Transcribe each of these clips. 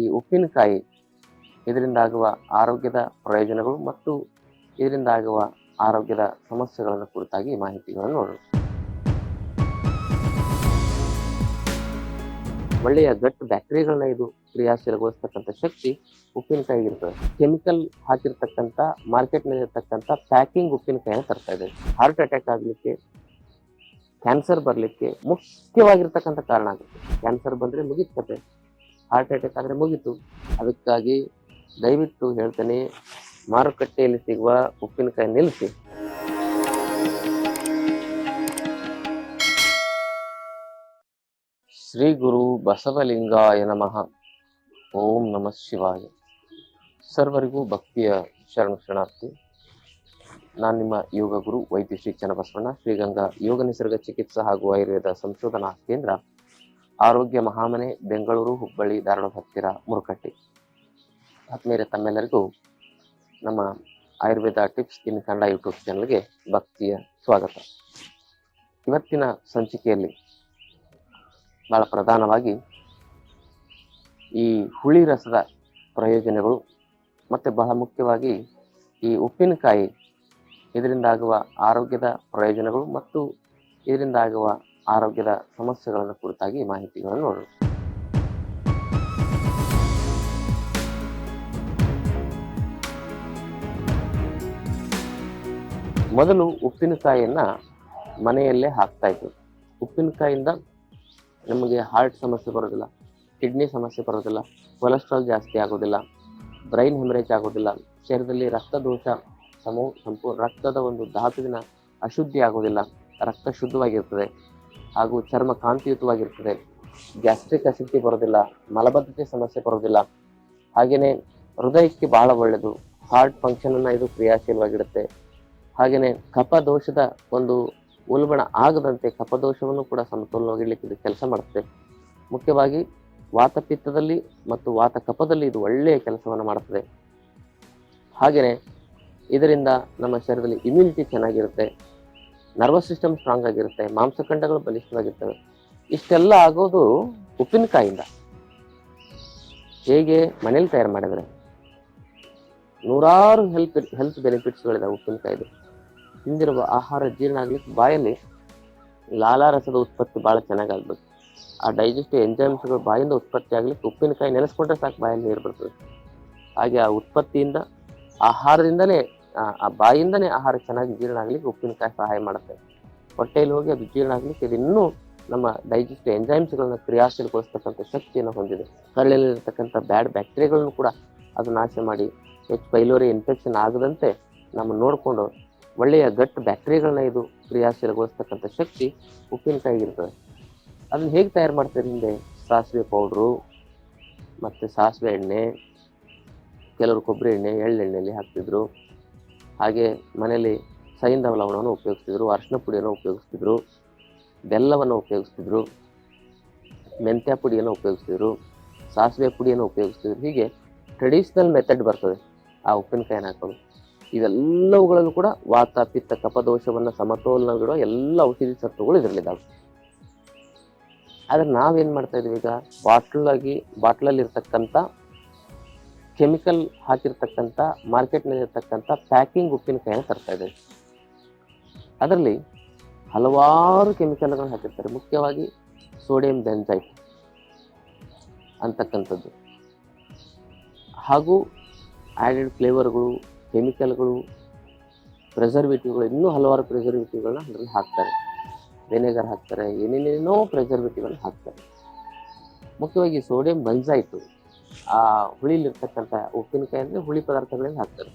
ಈ ಉಪ್ಪಿನಕಾಯಿ ಇದರಿಂದಾಗುವ ಆರೋಗ್ಯದ ಪ್ರಯೋಜನಗಳು ಮತ್ತು ಇದರಿಂದ ಆಗುವ ಆರೋಗ್ಯದ ಸಮಸ್ಯೆಗಳನ್ನು ಕುರಿತಾಗಿ ಮಾಹಿತಿಗಳನ್ನು ನೋಡೋಣ. ಒಳ್ಳೆಯ ಗಟ್ಟು ಬ್ಯಾಕ್ಟೀರಿಯಾಗಳನ್ನ ಇದು ಕ್ರಿಯಾಶೀಲಗೊಳಿಸ್ತಕ್ಕಂಥ ಶಕ್ತಿ ಉಪ್ಪಿನಕಾಯಿಗೆ ಇರ್ತದೆ. ಕೆಮಿಕಲ್ ಹಾಕಿರ್ತಕ್ಕಂಥ ಮಾರ್ಕೆಟ್ನಲ್ಲಿ ಇರ್ತಕ್ಕಂಥ ಪ್ಯಾಕಿಂಗ್ ಉಪ್ಪಿನಕಾಯಿನ ತರ್ತಾ ಇದೆ. ಹಾರ್ಟ್ ಅಟ್ಯಾಕ್ ಆಗಲಿಕ್ಕೆ, ಕ್ಯಾನ್ಸರ್ ಬರಲಿಕ್ಕೆ ಮುಖ್ಯವಾಗಿರ್ತಕ್ಕಂಥ ಕಾರಣ ಆಗುತ್ತೆ. ಕ್ಯಾನ್ಸರ್ ಬಂದರೆ ಮುಗೀತು ಕತೆ ಹಾರ್ಟ್ ಅಟ್ಯಾಕ್ ಆದರೆ ಮುಗೀತು. ಅದಕ್ಕಾಗಿ ದಯವಿಟ್ಟು ಹೇಳ್ತೇನೆ, ಮಾರುಕಟ್ಟೆಯಲ್ಲಿ ಸಿಗುವ ಉಪ್ಪಿನಕಾಯಿ ನಿಲ್ಲಿಸಿ. ಶ್ರೀ ಗುರು ಬಸವಲಿಂಗಾಯ ನಮಃ. ಓಂ ನಮಃ ಶಿವಾಯ. ಸರ್ವರಿಗೂ ಭಕ್ತಿಯ ಶರಣ ಶರಣಾರ್ಥಿ. ನಾನು ನಿಮ್ಮ ಯೋಗ ಗುರು ವೈದ್ಯ ಶ್ರೀ ಚನ್ನಬಸವಣ್ಣ. ಶ್ರೀಗಂಗಾ ಯೋಗ ನಿಸರ್ಗ ಚಿಕಿತ್ಸಾ ಹಾಗೂ ಆಯುರ್ವೇದ ಸಂಶೋಧನಾ ಕೇಂದ್ರ ಆರೋಗ್ಯ ಮಹಾಮನೆ, ಬೆಂಗಳೂರು ಹುಬ್ಬಳ್ಳಿ, ಧಾರವಾಡ, ಹತ್ತಿರ ಮುರುಕಟ್ಟಿ ಆತ್ಮೀಯರೇ, ತಮ್ಮೆಲ್ಲರಿಗೂ ನಮ್ಮ Ayurveda tips in Kannada YouTube ಚಾನಲ್ಗೆ ಭಕ್ತಿಯ ಸ್ವಾಗತ. ಇವತ್ತಿನ ಸಂಚಿಕೆಯಲ್ಲಿ ಬಹಳ ಪ್ರಧಾನವಾಗಿ ಈ ಹುಳಿ ರಸದ ಪ್ರಯೋಜನಗಳು ಮತ್ತು ಬಹಳ ಮುಖ್ಯವಾಗಿ ಈ ಉಪ್ಪಿನಕಾಯಿ ಇದರಿಂದಾಗುವ ಆರೋಗ್ಯದ ಪ್ರಯೋಜನಗಳು ಮತ್ತು ಇದರಿಂದಾಗುವ ಆರೋಗ್ಯದ ಸಮಸ್ಯೆಗಳನ್ನು ಕುರಿತಾಗಿ ಮಾಹಿತಿಗಳನ್ನು ನೋಡೋಣ. ಮೊದಲು ಉಪ್ಪಿನಕಾಯಿಯನ್ನ ಮನೆಯಲ್ಲೇ ಹಾಕ್ತಾ ಇದ್ರು. ಉಪ್ಪಿನಕಾಯಿಂದ ನಮಗೆ ಹಾರ್ಟ್ ಸಮಸ್ಯೆ ಬರೋದಿಲ್ಲ ಕಿಡ್ನಿ ಸಮಸ್ಯೆ ಬರೋದಿಲ್ಲ ಕೊಲೆಸ್ಟ್ರಾಲ್ ಜಾಸ್ತಿ ಆಗೋದಿಲ್ಲ ಬ್ರೈನ್ ಹೆಮರೇಜ್ ಆಗೋದಿಲ್ಲ, ಶರೀರದಲ್ಲಿ ರಕ್ತ ದೋಷ ಸಮೂ ಸಂಪೂರ್ಣ ರಕ್ತದ ಒಂದು ಧಾತುವಿನ ಅಶುದ್ಧಿ ಆಗೋದಿಲ್ಲ, ರಕ್ತ ಶುದ್ಧವಾಗಿರ್ತದೆ. ಹಾಗೂ ಚರ್ಮ ಕಾಂತಿಯುತವಾಗಿರ್ತದೆ ಗ್ಯಾಸ್ಟ್ರಿಕ್ ಅಸಿಡಿಟಿ ಬರೋದಿಲ್ಲ ಮಲಬದ್ಧತೆ ಸಮಸ್ಯೆ ಬರೋದಿಲ್ಲ ಹಾಗೆಯೇ ಹೃದಯಕ್ಕೆ ಬಹಳ ಒಳ್ಳೆಯದು. ಹಾರ್ಟ್ ಫಂಕ್ಷನ್ ಅನ್ನ ಇದು ಕ್ರಿಯಾಶೀಲವಾಗಿಡುತ್ತೆ ಹಾಗೆಯೇ ಕಫ ದೋಷದ ಒಂದು ಉಲ್ಬಣ ಆಗದಂತೆ ಕಫದೋಷವನ್ನು ಕೂಡ ಸಮತೋಲನವಾಗಿಡಲಿಕ್ಕೆ ಇದು ಕೆಲಸ ಮಾಡುತ್ತೆ. ಮುಖ್ಯವಾಗಿ ವಾತಪಿತ್ತದಲ್ಲಿ ಮತ್ತು ವಾತ ಕಪದಲ್ಲಿ ಇದು ಒಳ್ಳೆಯ ಕೆಲಸವನ್ನು ಮಾಡುತ್ತದೆ. ಹಾಗೆಯೇ ಇದರಿಂದ ನಮ್ಮ ಶರೀರದಲ್ಲಿ ಇಮ್ಯುನಿಟಿ ಚೆನ್ನಾಗಿರುತ್ತೆ. ನರ್ವಸ್ ಸಿಸ್ಟಮ್ ಸ್ಟ್ರಾಂಗ್ ಆಗಿರುತ್ತೆ, ಮಾಂಸಖಂಡಗಳು ಬಲಿಷ್ಠವಾಗಿರ್ತವೆ. ಇಷ್ಟೆಲ್ಲ ಆಗೋದು ಉಪ್ಪಿನಕಾಯಿಂದ. ಹೇಗೆ? ಮನೇಲಿ ತಯಾರು ಮಾಡಿದರೆ. ನೂರಾರು ಹೆಲ್ತ್ ಹೆಲ್ತ್ ಬೆನಿಫಿಟ್ಸ್ಗಳಿದಾವೆ ಉಪ್ಪಿನಕಾಯಿದು. ತಿಂದಿರುವ ಆಹಾರ ಜೀರ್ಣ ಆಗ್ಲಿಕ್ಕೆ ಬಾಯಲ್ಲಿ ಲಾಲಾರಸದ ಉತ್ಪತ್ತಿ ಭಾಳ ಚೆನ್ನಾಗಾಗ್ಬೇಕು. ಆ ಡೈಜೆಸ್ಟಿವ್ ಎಂಜೈಮ್ಸ್ಗಳು ಬಾಯಿಂದ ಉತ್ಪತ್ತಿ ಆಗಲಿಕ್ಕೆ ಉಪ್ಪಿನಕಾಯಿ ನೆನೆಸ್ಕೊಂಡ್ರೆ ಸಾಕು ಬಾಯಲ್ಲಿ ನೀರು ಬರ್ತದೆ. ಹಾಗೆ ಆ ಉತ್ಪತ್ತಿಯಿಂದ, ಆಹಾರದಿಂದಲೇ ಆ- ಬಾಯಿಂದನೇ ಆಹಾರ ಚೆನ್ನಾಗಿ ಜೀರ್ಣ ಆಗ್ಲಿಕ್ಕೆ ಉಪ್ಪಿನಕಾಯಿ ಸಹಾಯ ಮಾಡುತ್ತೆ. ಹೊಟ್ಟೆಯಲ್ಲಿ ಹೋಗಿ ಅದು ಜೀರ್ಣ ಆಗ್ಲಿಕ್ಕೆ ಇದು ಇನ್ನೂ ನಮ್ಮ ಡೈಜೆಸ್ಟ್ ಎಂಜೈಮ್ಸ್ಗಳನ್ನ ಕ್ರಿಯಾಶೀಲಗೊಳಿಸ್ತಕ್ಕಂಥ ಶಕ್ತಿಯನ್ನು ಹೊಂದಿದೆ. ಕರಳಲ್ಲಿರ್ತಕ್ಕಂಥ ಬ್ಯಾಡ್ ಬ್ಯಾಕ್ಟೀರಿಯಾಗಳನ್ನು ಕೂಡ ಅದು ನಾಶ ಮಾಡಿ ಹೆಚ್ಚು ಪೈಲೋರಿ ಇನ್ಫೆಕ್ಷನ್ ಆಗದಂತೆ ನಮ್ಮ ನೋಡಿಕೊಂಡು ಒಳ್ಳೆಯ ಗಟ್ ಬ್ಯಾಕ್ಟೀರಿಯಾಗಳನ್ನ ಇದು ಕ್ರಿಯಾಶೀಲಗೊಳಿಸ್ತಕ್ಕಂಥ ಶಕ್ತಿ ಉಪ್ಪಿನಕಾಯಿಗಿರ್ತದೆ ಅದನ್ನ ಹೇಗೆ ತಯಾರು ಮಾಡ್ತಾರೆ ಹಿಂದೆ? ಸಾಸಿವೆ ಪೌಡ್ರು ಮತ್ತು ಸಾಸಿವೆ ಎಣ್ಣೆ, ಕೆಲವರು ಕೊಬ್ಬರಿ ಎಣ್ಣೆ, ಎಳ್ಳೆಣ್ಣೆಯಲ್ಲಿ ಹಾಕ್ತಿದ್ರು. ಹಾಗೆ ಮನೆಯಲ್ಲಿ ಸೈಂಧವ ಲವಣವನ್ನು ಉಪಯೋಗಿಸ್ತಿದ್ರು, ಅರಿಶಿನ ಪುಡಿಯನ್ನು ಉಪಯೋಗಿಸ್ತಿದ್ರು, ಬೆಲ್ಲವನ್ನು ಉಪಯೋಗಿಸ್ತಿದ್ರು, ಮೆಂತ್ಯ ಪುಡಿಯನ್ನು ಉಪಯೋಗಿಸ್ತಿದ್ರು, ಸಾಸಿವೆ ಪುಡಿಯನ್ನು ಉಪಯೋಗಿಸ್ತಿದ್ರು. ಹೀಗೆ ಟ್ರೆಡಿಷ್ನಲ್ ಮೆಥಡ್ ಬರ್ತದೆ ಆ ಉಪ್ಪಿನಕಾಯಿನ ಹಾಕೋದು ಇವೆಲ್ಲವುಗಳಲ್ಲೂ ಕೂಡ ವಾತ, ಪಿತ್ತ ಕಪದೋಷವನ್ನು ಸಮತೋಲನವಿಡುವ ಎಲ್ಲ ಔಷಧಿ ಸತ್ವಗಳು ಇದರಲ್ಲಿದ್ದಾವೆ. ಆದರೆ ನಾವೇನು ಮಾಡ್ತಾ ಇದೀವಿ ಈಗ? ಬಾಟ್ಲಾಗಿ ಬಾಟ್ಲಲ್ಲಿರ್ತಕ್ಕಂಥ ಕೆಮಿಕಲ್ ಹಾಕಿರ್ತಕ್ಕಂಥ ಮಾರ್ಕೆಟ್ನಲ್ಲಿ ಇರ್ತಕ್ಕಂಥ ಪ್ಯಾಕಿಂಗ್ ಉಪ್ಪಿನಕಾಯಿನ ತರ್ತಾ ಇದೆ ಅದರಲ್ಲಿ ಹಲವಾರು ಕೆಮಿಕಲ್ಗಳನ್ನು ಹಾಕಿರ್ತಾರೆ. ಮುಖ್ಯವಾಗಿ ಸೋಡಿಯಂ ಬೆಂಜೈಟ್ ಅಂತಕ್ಕಂಥದ್ದು. ಹಾಗೂ ಆ್ಯಡೆಡ್ ಫ್ಲೇವರ್ಗಳು ಕೆಮಿಕಲ್ಗಳು ಪ್ರೆಸರ್ವೇಟಿವ್ಗಳು ಇನ್ನೂ ಹಲವಾರು ಪ್ರೆಸರ್ವೇಟಿವ್ಗಳನ್ನ ಅದರಲ್ಲಿ ಹಾಕ್ತಾರೆ. ವಿನೆಗರ್ ಹಾಕ್ತಾರೆ, ಏನೇನೇನೋ ಪ್ರೆಸರ್ವೇಟಿವ್ಗಳನ್ನ ಹಾಕ್ತಾರೆ. ಮುಖ್ಯವಾಗಿ ಸೋಡಿಯಂ ಬಂಜೈಟು ಆ ಹುಳಿಲಿರ್ತಕ್ಕಂಥ ಉಪ್ಪಿನಕಾಯಿ ಅಂದರೆ ಹುಳಿ ಪದಾರ್ಥಗಳಲ್ಲಿ ಹಾಕ್ತಾರೆ.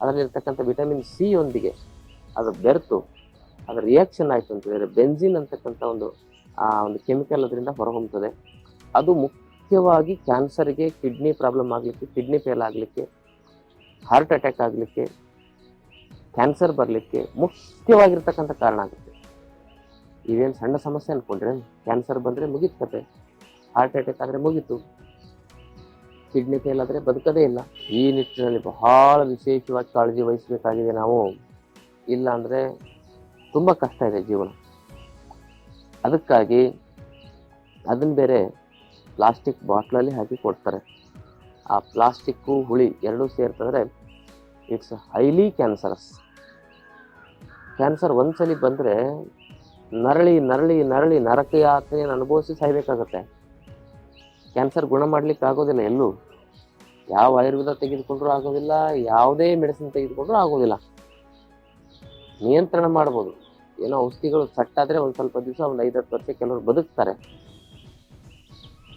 ಅದರಲ್ಲಿರ್ತಕ್ಕಂಥ ವಿಟಮಿನ್ ಸಿ ಯೊಂದಿಗೆ ಅದು ಬೆರೆತು ಅದು ರಿಯಾಕ್ಷನ್ ಆಯಿತು ಅಂತ ಬೆಂಜಿನ್ ಅಂತಕ್ಕಂಥ ಒಂದು, ಆ, ಒಂದು ಕೆಮಿಕಲ್ ಅದರಿಂದ ಹೊರಹೊಮ್ಮುತ್ತದೆ ಅದು ಮುಖ್ಯವಾಗಿ ಕ್ಯಾನ್ಸರ್ಗೆ ಕಿಡ್ನಿ ಪ್ರಾಬ್ಲಮ್ ಆಗಲಿಕ್ಕೆ, ಕಿಡ್ನಿ ಫೇಲ್ ಆಗಲಿಕ್ಕೆ ಹಾರ್ಟ್ ಅಟ್ಯಾಕ್ ಆಗಲಿಕ್ಕೆ, ಕ್ಯಾನ್ಸರ್ ಬರಲಿಕ್ಕೆ ಮುಖ್ಯವಾಗಿರ್ತಕ್ಕಂಥ ಕಾರಣ ಆಗುತ್ತೆ. ಇವೇನು ಸಣ್ಣ ಸಮಸ್ಯೆ ಅಂದ್ಕೊಂಡ್ರೆ ಕ್ಯಾನ್ಸರ್ ಬಂದರೆ ಮುಗೀತು ಕತೆ. ಹಾರ್ಟ್ ಅಟ್ಯಾಕ್ ಆದರೆ ಮುಗೀತು. ಕಿಡ್ನಿ ಫೇಲ್ ಆದರೆ ಬದುಕದೇ ಇಲ್ಲ. ಈ ನಿಟ್ಟಿನಲ್ಲಿ ಬಹಳ ವಿಶೇಷವಾಗಿ ಕಾಳಜಿ ವಹಿಸಬೇಕಾಗಿದೆ ನಾವು. ಇಲ್ಲ ಅಂದರೆ ತುಂಬ ಕಷ್ಟ ಇದೆ ಜೀವನ. ಅದಕ್ಕಾಗಿ ಅದನ್ನು ಬೇರೆ ಪ್ಲಾಸ್ಟಿಕ್ ಬಾಟ್ಲಲ್ಲಿ ಹಾಕಿ ಕೊಡ್ತಾರೆ. ಆ ಪ್ಲಾಸ್ಟಿಕ್ಕು, ಹುಳಿ ಎರಡೂ ಸೇರ್ತಂದರೆ ಇಟ್ಸ್ ಹೈಲಿ ಕ್ಯಾನ್ಸರಸ್. ಕ್ಯಾನ್ಸರ್ ಒಂದ್ಸಲಿ ಬಂದರೆ ನರಳಿ ನರಳಿ ನರಳಿ ನರಕ ಯಾತನೆಯನ್ನು ಅನುಭವಿಸಿ ಸಾಯ್ಬೇಕಾಗತ್ತೆ. ಕ್ಯಾನ್ಸರ್ ಗುಣ ಮಾಡ್ಲಿಕ್ಕೆ ಆಗೋದಿಲ್ಲ, ಎಲ್ಲೂ. ಯಾವ ಆಯುರ್ವೇದ ತೆಗೆದುಕೊಂಡ್ರೂ ಆಗೋದಿಲ್ಲ, ಯಾವುದೇ ಮೆಡಿಸಿನ್ ತೆಗೆದುಕೊಂಡ್ರೂ ಆಗೋದಿಲ್ಲ. ನಿಯಂತ್ರಣ ಮಾಡ್ಬೋದು. ಏನೋ ಔಷಧಿಗಳು ಸಟ್ಟಾದ್ರೆ ಒಂದು ಸ್ವಲ್ಪ ದಿವಸ, ಒಂದು ಹತ್ತು ವರ್ಷ ಕೆಲವರು ಬದುಕ್ತಾರೆ.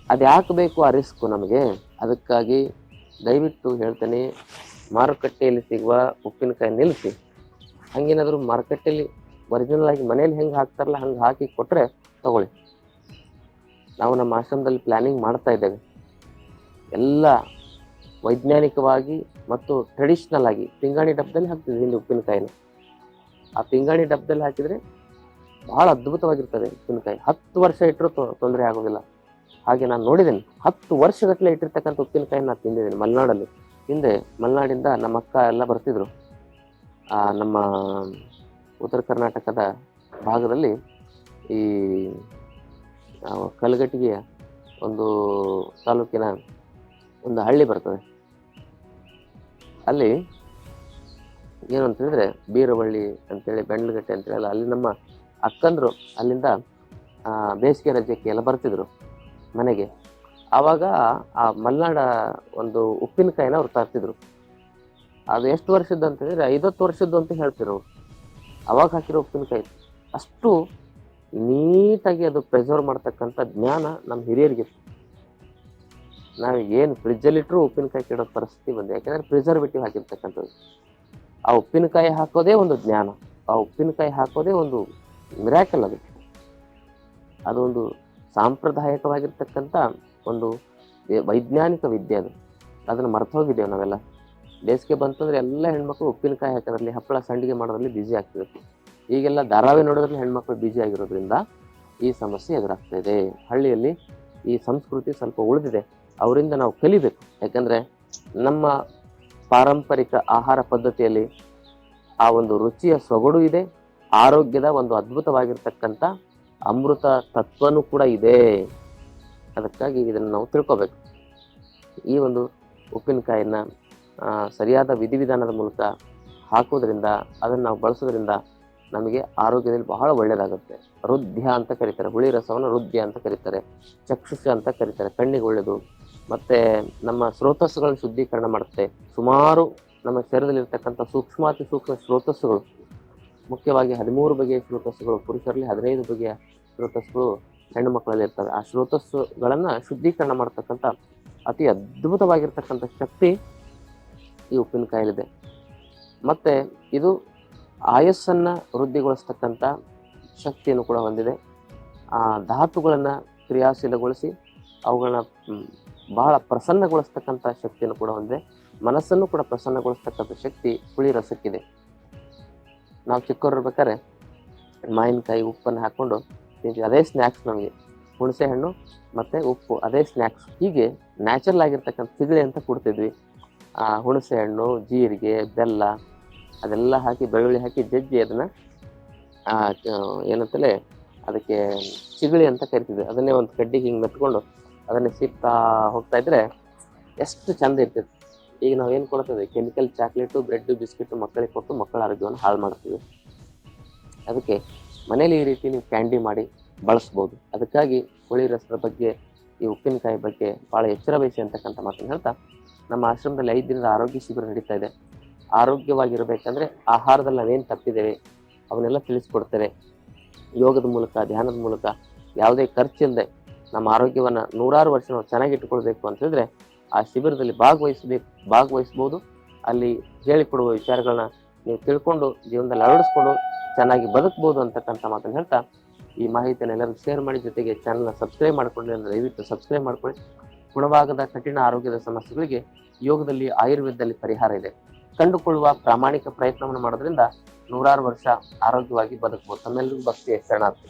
ಅದ್ಯಾಕೆ ಬೇಕು ಆ ರಿಸ್ಕ್ ನಮಗೆ? ಅದಕ್ಕಾಗಿ ದಯವಿಟ್ಟು ಹೇಳ್ತೇನೆ, ಮಾರುಕಟ್ಟೆಯಲ್ಲಿ ಸಿಗುವ ಉಪ್ಪಿನಕಾಯಿ ನಿಲ್ಲಿಸಿ. ಹಂಗೇನಾದರೂ ಮಾರುಕಟ್ಟೆಯಲ್ಲಿ ಒರಿಜಿನಲ್ ಆಗಿ ಮನೇಲಿ ಹೆಂಗೆ ಹಾಕ್ತಾರಲ್ಲ, ಹಂಗೆ ಹಾಕಿ ಕೊಟ್ಟರೆ ತಗೊಳ್ಳಿ. ನಾವು ನಮ್ಮ ಆಶ್ರಮದಲ್ಲಿ ಪ್ಲಾನಿಂಗ್ ಮಾಡ್ತಾ ಇದ್ದೇವೆ. ಎಲ್ಲ ವೈಜ್ಞಾನಿಕವಾಗಿ ಮತ್ತು ಟ್ರೆಡಿಷ್ನಲ್ ಆಗಿ ಪಿಂಗಾಣಿ ಡಬ್ಬದಲ್ಲಿ ಹಾಕ್ತಿದ್ವಿ ಹಿಂದೆ ಉಪ್ಪಿನಕಾಯಿನ. ಆ ಪಿಂಗಾಣಿ ಡಬ್ಬದಲ್ಲಿ ಹಾಕಿದರೆ ಬಹಳ ಅದ್ಭುತವಾಗಿರ್ತದೆ ಉಪ್ಪಿನಕಾಯಿ. ಹತ್ತು ವರ್ಷ ಇಟ್ಟರೂ ತೊಂದರೆ ಆಗೋದಿಲ್ಲ. ಹಾಗೆ ನಾನು ನೋಡಿದ್ದೇನೆ, ಹತ್ತು ವರ್ಷಗಟ್ಟಲೆ ಇಟ್ಟಿರ್ತಕ್ಕಂಥ ಉಪ್ಪಿನಕಾಯಿ ನಾನು ತಿಂದಿದ್ದೀನಿ ಮಲೆನಾಡಲ್ಲಿ. ಹಿಂದೆ ಮಲೆನಾಡಿಂದ ನಮ್ಮ ಅಕ್ಕ ಎಲ್ಲ ಬರ್ತಿದ್ರು. ನಮ್ಮ ಉತ್ತರ ಕರ್ನಾಟಕದ ಭಾಗದಲ್ಲಿ ಈ ಆ, ಕಲ್ಗಟ್ಟಿಗೆಯ ಒಂದು ತಾಲೂಕಿನ ಒಂದು ಹಳ್ಳಿ ಬರ್ತದೆ. ಅಲ್ಲಿ ಏನು ಅಂತಂದರೆ ಬೀರವಳ್ಳಿ ಅಂತೇಳಿ ಬೆಂಡ್ಲಗಟ್ಟೆ ಅಂತೇಳಿ ಅಲ್ಲ ನಮ್ಮ ಅಕ್ಕಂದರು ಅಲ್ಲಿಂದ ಬೇಸಿಗೆ ರಜೆಗೆ ಎಲ್ಲ ಬರ್ತಿದ್ರು ಮನೆಗೆ. ಆವಾಗ ಆ ಮಲ್ನಾಡ ಒಂದು ಉಪ್ಪಿನಕಾಯಿನ ಅವ್ರು ತರ್ತಿದ್ರು. ಅದು ಎಷ್ಟು ವರ್ಷದ್ದು ಅಂತಂದರೆ ಐವತ್ತು ವರ್ಷದ್ದು ಅಂತ ಹೇಳ್ತಿರು ಅವಾಗ ಹಾಕಿರೋ ಉಪ್ಪಿನಕಾಯಿ ಅಷ್ಟು ನೀಟಾಗಿ ಅದು ಪ್ರಿಸರ್ವ್ ಮಾಡ್ತಕ್ಕಂಥ ಜ್ಞಾನ ನಮ್ಮ ಹಿರಿಯರಿಗೆ. ನಾವು ಏನು ಫ್ರಿಜ್ಜಲ್ಲಿಟ್ಟರು ಉಪ್ಪಿನಕಾಯಿ ಕೆಡೋ ಪರಿಸ್ಥಿತಿ ಬಂದಿದೆ. ಯಾಕೆಂದರೆ ಪ್ರಿಸರ್ವೇಟಿವ್ ಆಗಿರ್ತಕ್ಕಂಥದ್ದು ಆ ಉಪ್ಪಿನಕಾಯಿ ಹಾಕೋದೇ ಒಂದು ಜ್ಞಾನ. ಆ ಉಪ್ಪಿನಕಾಯಿ ಹಾಕೋದೇ ಒಂದು ಮಿರಾಕಲ್ ಅದು. ಅದೊಂದು ಸಾಂಪ್ರದಾಯಿಕವಾಗಿರ್ತಕ್ಕಂಥ ಒಂದು ವೈಜ್ಞಾನಿಕ ವಿದ್ಯೆ ಅದು. ಅದನ್ನು ಮರ್ತು ಹೋಗಿದ್ದೇವೆ ನಾವೆಲ್ಲ. ಬೇಸಿಗೆ ಬಂತಂದ್ರೆ ಎಲ್ಲ ಹೆಣ್ಮಕ್ಳು ಉಪ್ಪಿನಕಾಯಿ ಹಾಕೋದ್ರಲ್ಲಿ, ಹಪ್ಪಳ ಸಂಡಿಗೆ ಮಾಡೋದ್ರಲ್ಲಿ ಬ್ಯುಸಿ ಆಗ್ತಿರುತ್ತೆ ಈಗೆಲ್ಲ ಧಾರಾವಾಹಿ ನೋಡೋದ್ರಲ್ಲಿ ಹೆಣ್ಮಕ್ಳು ಬ್ಯುಸಿ ಆಗಿರೋದ್ರಿಂದ ಈ ಸಮಸ್ಯೆ ಎದುರಾಗ್ತಾ ಇದೆ. ಹಳ್ಳಿಯಲ್ಲಿ ಈ ಸಂಸ್ಕೃತಿ ಸ್ವಲ್ಪ ಉಳಿದಿದೆ. ಅವರಿಂದ ನಾವು ಕಲಿಬೇಕು. ಯಾಕಂದ್ರೆ ನಮ್ಮ ಪಾರಂಪರಿಕ ಆಹಾರ ಪದ್ಧತಿಯಲ್ಲಿ ಆ ಒಂದು ರುಚಿಯ ಸೊಗಡು ಇದೆ. ಆರೋಗ್ಯದ ಒಂದು ಅದ್ಭುತವಾಗಿರ್ತಕ್ಕಂಥ ಅಮೃತ ತತ್ವನೂ ಕೂಡ ಇದೆ. ಅದಕ್ಕಾಗಿ ಇದನ್ನು ನಾವು ತಿಳ್ಕೊಬೇಕು. ಈ ಒಂದು ಉಪ್ಪಿನಕಾಯಿಯನ್ನು ಸರಿಯಾದ ವಿಧಿವಿಧಾನದ ಮೂಲಕ ಹಾಕೋದ್ರಿಂದ ಅದನ್ನು ನಾವು ಬಳಸೋದ್ರಿಂದ ನಮಗೆ ಆರೋಗ್ಯದಲ್ಲಿ ಬಹಳ ಒಳ್ಳೆಯದಾಗುತ್ತೆ ರುದ್ಯ ಅಂತ ಕರೀತಾರೆ. ಹುಳಿ ರಸವನ್ನು ರುದ್ಯ ಅಂತ ಕರೀತಾರೆ. ಚಕ್ಷುಷ ಅಂತ ಕರೀತಾರೆ. ಕಣ್ಣಿಗೆ ಒಳ್ಳೆಯದು ಮತ್ತು ನಮ್ಮ ಸ್ರೋತಸ್ಸುಗಳನ್ನು ಶುದ್ಧೀಕರಣ ಮಾಡುತ್ತೆ. ಸುಮಾರು ನಮ್ಮ ಶರೀರದಲ್ಲಿರ್ತಕ್ಕಂಥ ಸೂಕ್ಷ್ಮಾತಿ ಸೂಕ್ಷ್ಮ ಸ್ರೋತಸ್ಸುಗಳು, ಮುಖ್ಯವಾಗಿ ಹದಿಮೂರು ಬಗೆಯ ಸ್ರೋತಸ್ಸುಗಳು, ಪುರುಷರಲ್ಲಿ ಹದಿನೈದು ಬಗೆಯ ಸ್ರೋತಸ್ಸುಗಳು ಹೆಣ್ಣು ಮಕ್ಕಳಲ್ಲಿ ಇರ್ತವೆ. ಆ ಸ್ರೋತಸ್ಸುಗಳನ್ನು ಶುದ್ಧೀಕರಣ ಮಾಡ್ತಕ್ಕಂಥ ಅತಿ ಅದ್ಭುತವಾಗಿರ್ತಕ್ಕಂಥ ಶಕ್ತಿ ಈ ಉಪ್ಪಿನಕಾಯಲ್ಲಿದೆ. ಮತ್ತು ಇದು ಆಯಸ್ಸನ್ನು ವೃದ್ಧಿಗೊಳಿಸ್ತಕ್ಕಂಥ ಶಕ್ತಿಯನ್ನು ಕೂಡ ಹೊಂದಿದೆ. ಆ ಧಾತುಗಳನ್ನು ಕ್ರಿಯಾಶೀಲಗೊಳಿಸಿ ಅವುಗಳನ್ನ ಬಹಳ ಪ್ರಸನ್ನಗೊಳಿಸ್ತಕ್ಕಂಥ ಶಕ್ತಿಯನ್ನು ಕೂಡ ಹೊಂದಿದೆ. ಮನಸ್ಸನ್ನು ಕೂಡ ಪ್ರಸನ್ನಗೊಳಿಸ್ತಕ್ಕಂಥ ಶಕ್ತಿ ಹುಳಿ ರಸಕ್ಕಿದೆ ನಾವು ಚಿಕ್ಕವರಿರ್ಬೇಕಾದ್ರೆ ಮಾವಿನಕಾಯಿ ಉಪ್ಪನ್ನು ಹಾಕ್ಕೊಂಡು ತಿಂತೀವಿ. ಅದೇ ಸ್ನ್ಯಾಕ್ಸ್ ನಮಗೆ. ಹುಣಸೆ ಹಣ್ಣು ಮತ್ತು ಉಪ್ಪು, ಅದೇ ಸ್ನ್ಯಾಕ್ಸ್ ಹೀಗೆ ನ್ಯಾಚುರಲ್ ಆಗಿರ್ತಕ್ಕಂಥ ಸಿಗಳಿ ಅಂತ ಕೊಡ್ತಿದ್ವಿ. ಹುಣಸೆ ಹಣ್ಣು ಜೀರಿಗೆ, ಬೆಲ್ಲ ಅದೆಲ್ಲ ಹಾಕಿ, ಬೆಳ್ಳುಳ್ಳಿ ಹಾಕಿ ಜಜ್ಜಿ ಅದನ್ನು ಏನಂತಲೇ, ಅದಕ್ಕೆ ಚಿಗಳಿ ಅಂತ ಕರಿತಿದ್ವಿ. ಅದನ್ನೇ ಒಂದು ಕಡ್ಡಿಗೆ ಹಿಂಗೆ ಮೆತ್ಕೊಂಡು ಅದನ್ನೇ ಸಿಗ್ತಾ ಹೋಗ್ತಾ ಇದ್ರೆ ಎಷ್ಟು ಚಂದ ಇರ್ತಿತ್ತು ಈಗ ನಾವು ಏನು ಕೊಡ್ತೇವೆ? ಕೆಮಿಕಲ್, ಚಾಕ್ಲೇಟು, ಬ್ರೆಡ್ಡು, ಬಿಸ್ಕಿಟು ಮಕ್ಕಳಿಗೆ ಕೊಟ್ಟು ಮಕ್ಕಳ ಆರೋಗ್ಯವನ್ನು ಹಾಳು ಮಾಡ್ತೀವಿ. ಅದಕ್ಕೆ ಮನೇಲಿ ಈ ರೀತಿ ನೀವು ಕ್ಯಾಂಡಿ ಮಾಡಿ ಬಳಸ್ಬೋದು. ಅದಕ್ಕಾಗಿ ಹುಳಿ ರಸದ ಬಗ್ಗೆ, ಈ ಉಪ್ಪಿನಕಾಯಿ ಬಗ್ಗೆ ಭಾಳ ಎಚ್ಚರ ವಹಿಸಿ ಅಂತಕ್ಕಂಥ ಮಾತನ್ನು ಹೇಳ್ತಾ ನಮ್ಮ ಆಶ್ರಮದಲ್ಲಿ ಐದು ದಿನದ ಆರೋಗ್ಯ ಶಿಬಿರ ನಡೀತಾ ಇದೆ. ಆರೋಗ್ಯವಾಗಿರಬೇಕಂದ್ರೆ ಆಹಾರದಲ್ಲಿ ನಾವೇನು ತಪ್ಪಿದ್ದೇವೆ, ಅವನ್ನೆಲ್ಲ ತಿಳಿಸ್ಕೊಡ್ತೇನೆ. ಯೋಗದ ಮೂಲಕ, ಧ್ಯಾನದ ಮೂಲಕ, ಯಾವುದೇ ಖರ್ಚಿಲ್ಲದೆ ನಮ್ಮ ಆರೋಗ್ಯವನ್ನು ನೂರಾರು ವರ್ಷ ನಾವು ಚೆನ್ನಾಗಿ ಅಂತ ಹೇಳಿದ್ರೆ ಆ ಶಿಬಿರದಲ್ಲಿ ಭಾಗವಹಿಸಬೇಕು, ಭಾಗವಹಿಸ್ಬೋದು. ಅಲ್ಲಿ ಹೇಳಿಕೊಡುವ ವಿಚಾರಗಳನ್ನ ನೀವು ತಿಳ್ಕೊಂಡು ಜೀವನದಲ್ಲಿ ಅಳವಡಿಸ್ಕೊಂಡು ಚೆನ್ನಾಗಿ ಬದುಕ್ಬೋದು ಅಂತಕ್ಕಂಥ ಮಾತನ್ನು ಹೇಳ್ತಾ ಈ ಮಾಹಿತಿಯನ್ನು ಎಲ್ಲರೂ ಶೇರ್ ಮಾಡಿ. ಜೊತೆಗೆ ಚಾನಲ್ನ ಸಬ್ಸ್ಕ್ರೈಬ್ ಮಾಡ್ಕೊಳ್ಳಿ ಅಂದರೆ ದಯವಿಟ್ಟು ಸಬ್ಸ್ಕ್ರೈಬ್ ಮಾಡ್ಕೊಳ್ಳಿ. ಗುಣವಾಗದ ಕಠಿಣ ಆರೋಗ್ಯದ ಸಮಸ್ಯೆಗಳಿಗೆ ಯೋಗದಲ್ಲಿ, ಆಯುರ್ವೇದದಲ್ಲಿ ಪರಿಹಾರ ಇದೆ. ಕಂಡುಕೊಳ್ಳುವ ಪ್ರಾಮಾಣಿಕ ಪ್ರಯತ್ನವನ್ನು ಮಾಡೋದ್ರಿಂದ ನೂರಾರು ವರ್ಷ ಆರೋಗ್ಯವಾಗಿ ಬದುಕಬಹುದು ತಮ್ಮೆಲ್ಲರಿಗೂ ಭಕ್ತಿ ಶರಣಾರ್ಥಿ